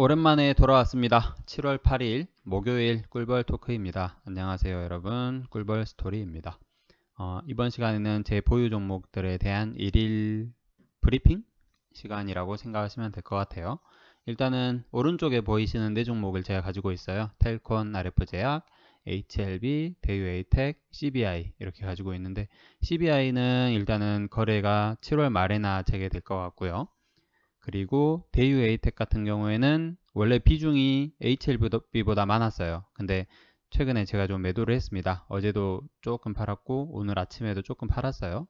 오랜만에 돌아왔습니다. 7월 8일 목요일 꿀벌 토크입니다. 안녕하세요 여러분 꿀벌 스토리입니다. 어, 이번 시간에는 제 보유 종목들에 대한 일일 브리핑 시간이라고 생각하시면 될 것 같아요. 일단은 오른쪽에 보이시는 네 종목을 제가 가지고 있어요. 텔콘, RF제약, HLB, 대유에이텍, CBI 이렇게 가지고 있는데 CBI는 일단은 거래가 7월 말에나 재개될 것 같고요. 그리고 대유 에이텍 같은 경우에는 원래 비중이 HLB보다 많았어요. 근데 최근에 제가 좀 매도를 했습니다. 어제도 조금 팔았고 오늘 아침에도 조금 팔았어요.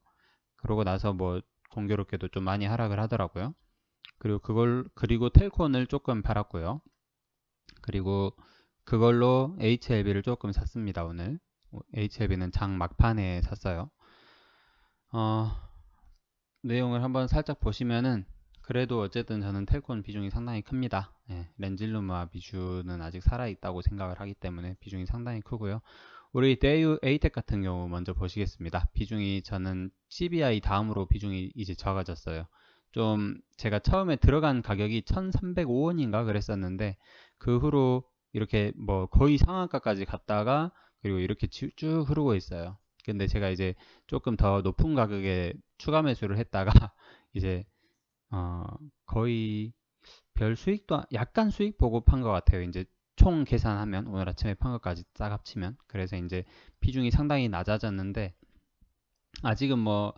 그러고 나서 뭐 공교롭게도 좀 많이 하락을 하더라고요. 그리고 그걸 그리고 텔콘을 조금 팔았고요. 그리고 그걸로 HLB를 조금 샀습니다. 오늘 HLB는 장 막판에 샀어요. 어, 내용을 한번 살짝 보시면은 그래도 어쨌든 저는 텔콘 비중이 상당히 큽니다. 예, 렌질루마 비주는 아직 살아있다고 생각을 하기 때문에 비중이 상당히 크고요. 우리 대유 에이텍 같은 경우 먼저 보시겠습니다. 비중이 저는 CBI 다음으로 비중이 이제 적어졌어요. 좀 제가 처음에 들어간 가격이 1305원인가 그랬었는데 그 후로 이렇게 뭐 거의 상한가까지 갔다가 그리고 이렇게 쭉 흐르고 있어요. 근데 제가 이제 조금 더 높은 가격에 추가 매수를 했다가 이제 어, 거의 별 수익도 약간 수익 판것 같아요. 이제 총 계산하면 오늘 아침에 판 것까지 싹 합치면 그래서 이제 비중이 상당히 낮아졌는데 아직은 뭐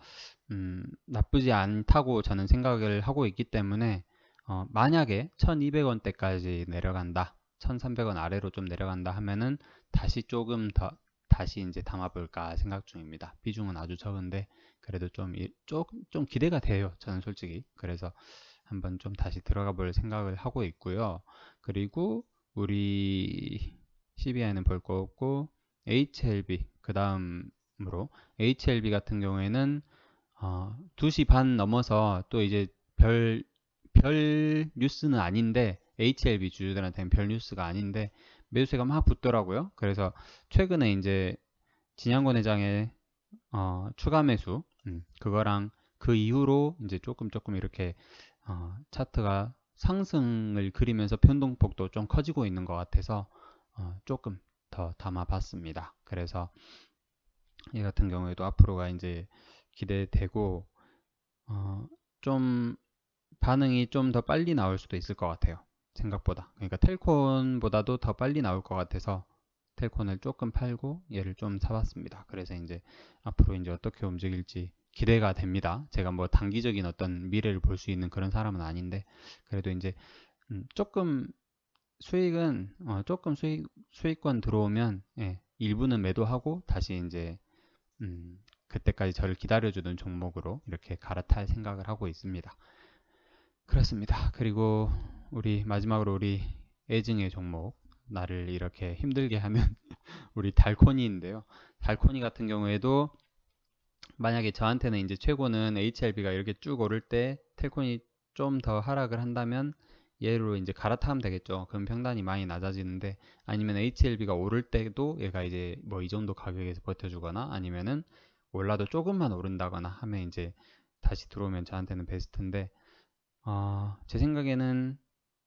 음, 나쁘지 않다고 저는 생각을 하고 있기 때문에 어, 만약에 1200원대까지 내려간다 1300원 아래로 좀 내려간다 하면은 다시 조금 더 다시 이제 담아볼까 생각 중입니다. 비중은 아주 적은데 그래도 좀, 조금, 좀 기대가 돼요. 저는 솔직히. 그래서 한번 좀 다시 들어가 볼 생각을 하고 있고요. 그리고 우리 CBI는 볼 거 없고 HLB 그 다음으로 HLB 같은 경우에는 어, 2시 반 넘어서 또 이제 별, 별 뉴스는 아닌데 HLB 주주들한테는 별 뉴스가 아닌데 매수세가 막 붙더라고요. 그래서 최근에 이제 진양권 회장의 어, 추가 매수 음, 그거랑 그 이후로 이제 조금 조금 이렇게 어, 차트가 상승을 그리면서 변동폭도 좀 커지고 있는 것 같아서 어, 조금 더 담아봤습니다. 그래서 이 같은 경우에도 앞으로가 이제 기대되고 어, 좀 반응이 좀 더 빨리 나올 수도 있을 것 같아요. 생각보다. 그러니까 텔콘보다도 더 빨리 나올 것 같아서 텔콘을 조금 팔고 얘를 좀 사봤습니다. 그래서 이제 앞으로 이제 어떻게 움직일지 기대가 됩니다. 제가 뭐 단기적인 어떤 미래를 볼 수 있는 그런 사람은 아닌데 그래도 이제 음 조금 수익은 어 조금 수익 수익권 들어오면 예, 일부는 매도하고 다시 이제 음 그때까지 저를 기다려주는 종목으로 이렇게 갈아탈 생각을 하고 있습니다. 그렇습니다. 그리고 우리 마지막으로 우리 애증의 종목 나를 이렇게 힘들게 하는 우리 달코니인데요. 달코니 같은 경우에도 만약에 저한테는 이제 최고는 HLB가 이렇게 쭉 오를 때 텔콘이 좀 더 하락을 한다면 얘로 이제 갈아타면 되겠죠. 그럼 평단이 많이 낮아지는데 아니면 HLB가 오를 때도 얘가 이제 뭐 이 정도 가격에서 버텨주거나 아니면은 올라도 조금만 오른다거나 하면 이제 다시 들어오면 저한테는 베스트인데 어, 제 생각에는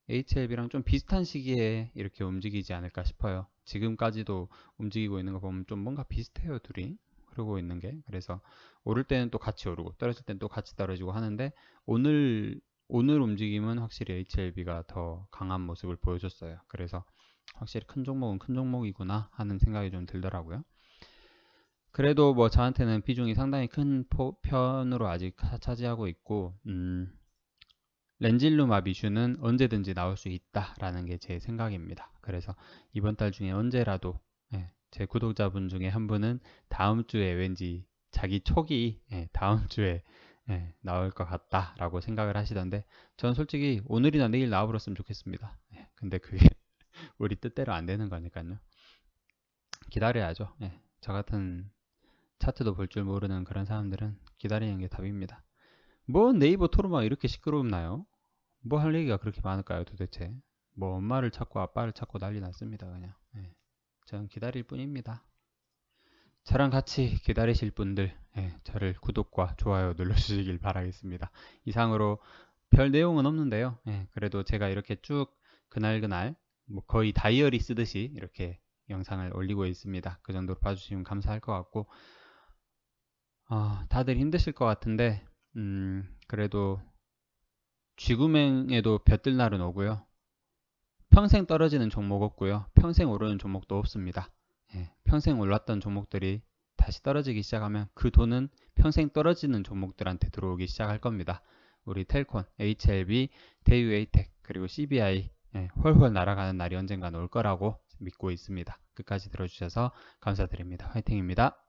HLB랑 좀 비슷한 시기에 이렇게 움직이지 않을까 싶어요. 지금까지도 움직이고 있는 거 보면 좀 뭔가 비슷해요, 둘이. 흐르고 있는 게. 그래서 오를 때는 또 같이 오르고 떨어질 때는 또 같이 떨어지고 하는데 오늘 오늘 움직임은 확실히 HLB가 더 강한 모습을 보여줬어요. 그래서 확실히 큰 종목은 큰 종목이구나 하는 생각이 좀 들더라고요. 그래도 뭐 저한테는 비중이 상당히 큰 편으로 아직 차지하고 있고 음, 렌질루마 비슈는 언제든지 나올 수 있다라는 게 제 생각입니다. 그래서 이번 달 중에 언제라도 예, 제 구독자분 중에 한 분은 다음 주에 왠지 자기 촉이 예, 다음 주에 예, 나올 것 같다라고 생각을 하시던데 저는 솔직히 오늘이나 내일 나와버렸으면 좋겠습니다. 예, 근데 그게 우리 뜻대로 안 되는 거니까요. 기다려야죠. 예, 저 같은 차트도 볼 줄 모르는 그런 사람들은 기다리는 게 답입니다. 뭐 네이버 토론 막 이렇게 시끄럽나요? 뭐 할 얘기가 그렇게 많을까요 도대체? 뭐 엄마를 찾고 아빠를 찾고 난리 났습니다 그냥. 예. 저는 기다릴 뿐입니다. 저랑 같이 기다리실 분들 예, 저를 구독과 좋아요 눌러주시길 바라겠습니다. 이상으로 별 내용은 없는데요. 예, 그래도 제가 이렇게 쭉 그날 그날 뭐 거의 다이어리 쓰듯이 이렇게 영상을 올리고 있습니다. 그 정도로 봐주시면 감사할 것 같고 아, 다들 힘드실 것 같은데 음, 그래도 쥐구멍에도 볕들 날은 오고요. 평생 떨어지는 종목 없고요. 평생 오르는 종목도 없습니다. 예, 평생 올랐던 종목들이 다시 떨어지기 시작하면 그 돈은 평생 떨어지는 종목들한테 들어오기 시작할 겁니다. 우리 텔콘, HLB, 대유에이텍, 그리고 CBI 예, 훨훨 날아가는 날이 언젠가 올 거라고 믿고 있습니다. 끝까지 들어주셔서 감사드립니다. 화이팅입니다.